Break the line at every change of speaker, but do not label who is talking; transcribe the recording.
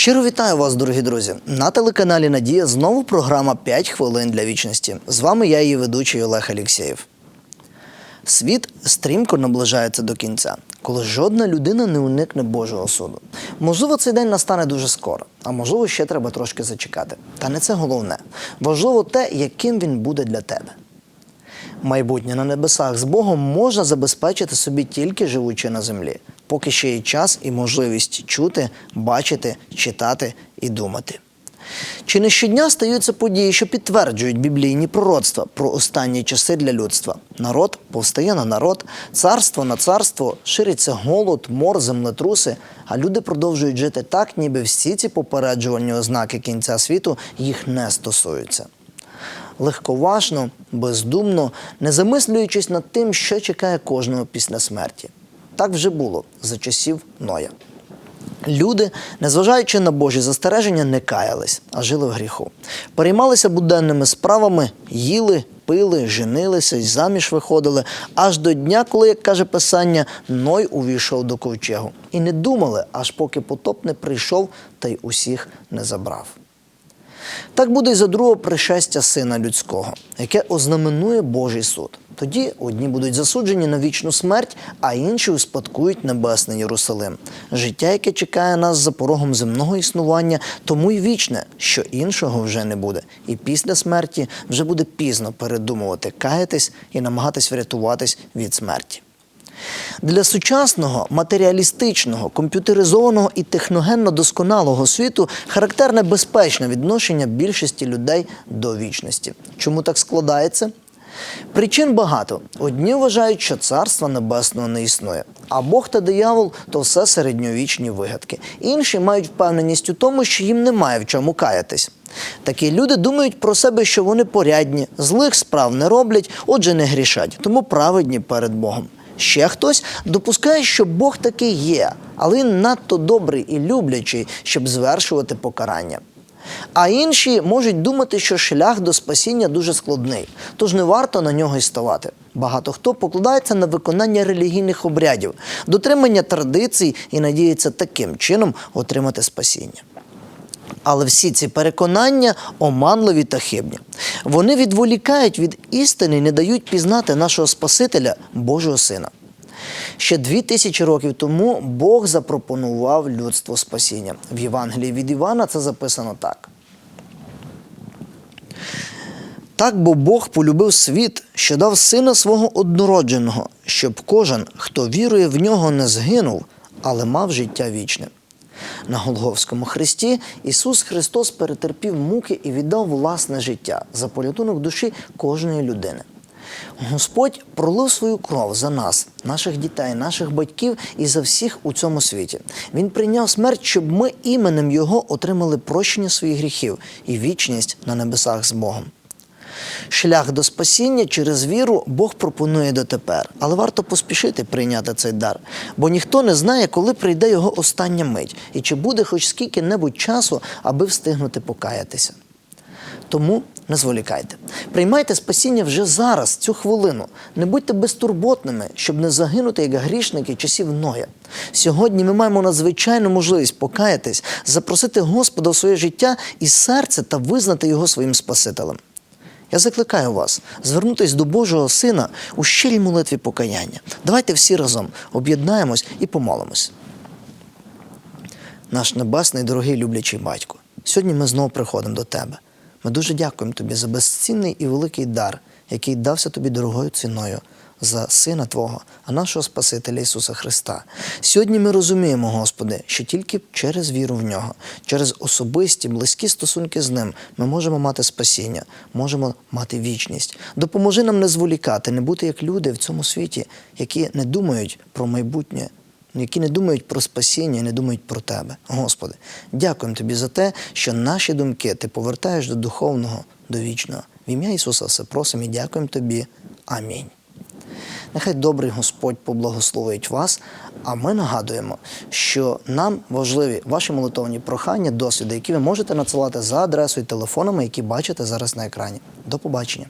Щиро вітаю вас, дорогі друзі. На телеканалі Надія знову програма «5 хвилин для вічності. З вами я, її ведучий Олег Алєксєєв. Світ стрімко наближається до кінця, коли жодна людина не уникне Божого суду. Можливо, цей день настане дуже скоро, а можливо, ще треба трошки зачекати. Та не це головне. Важливо те, яким він буде для тебе. Майбутнє на небесах з Богом можна забезпечити собі тільки живучи на землі, поки ще є час і можливість чути, бачити, читати і думати. Чи не щодня стаються події, що підтверджують біблійні пророцтва про останні часи для людства? Народ повстає на народ, царство на царство, шириться голод, мор, землетруси, а люди продовжують жити так, ніби всі ці попереджувальні ознаки кінця світу їх не стосуються легковажно, бездумно, не замислюючись над тим, що чекає кожного після смерті. Так вже було за часів Ноя. Люди, незважаючи на Божі застереження, не каялись, а жили в гріху. Переймалися буденними справами, їли, пили, женилися й заміж виходили, аж до дня, коли, як каже Писання, Ной увійшов до ковчегу. І не думали, аж поки потоп не прийшов та й усіх не забрав. Так буде й за другого пришестя Сина Людського, яке ознаменує Божий суд. Тоді одні будуть засуджені на вічну смерть, а інші успадкують небесний Єрусалим. Життя, яке чекає нас за порогом земного існування, тому й вічне, що іншого вже не буде. І після смерті вже буде пізно передумувати, каятись і намагатись врятуватись від смерті. Для сучасного, матеріалістичного, комп'ютеризованого і техногенно досконалого світу характерне безпечне відношення більшості людей до вічності. Чому так складається? Причин багато. Одні вважають, що царства небесного не існує, а Бог та диявол то все середньовічні вигадки. Інші мають впевненість у тому, що їм немає в чому каятись. Такі люди думають про себе, що вони порядні, злих справ не роблять, отже, не грішать, тому праведні перед Богом. Ще хтось допускає, що Бог таки є, але він надто добрий і люблячий, щоб звершувати покарання. А інші можуть думати, що шлях до спасіння дуже складний, тож не варто на нього й ставати. Багато хто покладається на виконання релігійних обрядів, дотримання традицій і надіється таким чином отримати спасіння. Але всі ці переконання оманливі та хибні. Вони відволікають від істини і не дають пізнати нашого Спасителя, Божого Сина. Ще дві тисячі років тому Бог запропонував людству спасіння. В Євангелії від Івана це записано так. Так бо Бог полюбив світ, що дав сина свого однородженого, щоб кожен, хто вірує в нього, не згинув, але мав життя вічне. На Голговському хресті Ісус Христос перетерпів муки і віддав власне життя за порятунок душі кожної людини. Господь пролив свою кров за нас, наших дітей, наших батьків і за всіх у цьому світі. Він прийняв смерть, щоб ми іменем Його отримали прощення своїх гріхів і вічність на небесах з Богом. Шлях до спасіння через віру Бог пропонує дотепер, але варто поспішити прийняти цей дар, бо ніхто не знає, коли прийде його остання мить, і чи буде хоч скільки-небудь часу, аби встигнути покаятися. Тому не зволікайте. Приймайте спасіння вже зараз, цю хвилину. Не будьте безтурботними, щоб не загинути як грішники часів Ноя. Сьогодні ми маємо надзвичайну можливість покаятись, запросити Господа в своє життя і серце та визнати його своїм Спасителем. Я закликаю вас звернутися до Божого Сина у щирій молитві покаяння. Давайте всі разом об'єднаємось і помолимось. Наш небесний, дорогий люблячий батько, сьогодні ми знову приходимо до тебе. Ми дуже дякуємо тобі за безцінний і великий дар, який дався тобі дорогою ціною за Сина Твого, а нашого Спасителя Ісуса Христа. Сьогодні ми розуміємо, Господи, що тільки через віру в нього, через особисті, близькі стосунки з ним, ми можемо мати спасіння, можемо мати вічність. Допоможи нам не зволікати, не бути як люди в цьому світі, які не думають про майбутнє. Які не думають про спасіння, не думають про тебе. Господи, дякуємо Тобі за те, що наші думки ти повертаєш до духовного, до вічного. В ім'я Ісуса все просимо і дякуємо Тобі. Амінь. Нехай добрий Господь поблагословить вас. А ми нагадуємо, що нам важливі ваші молитовні прохання, досвіди, які ви можете надсилати за адресою і телефонами, які бачите зараз на екрані. До побачення.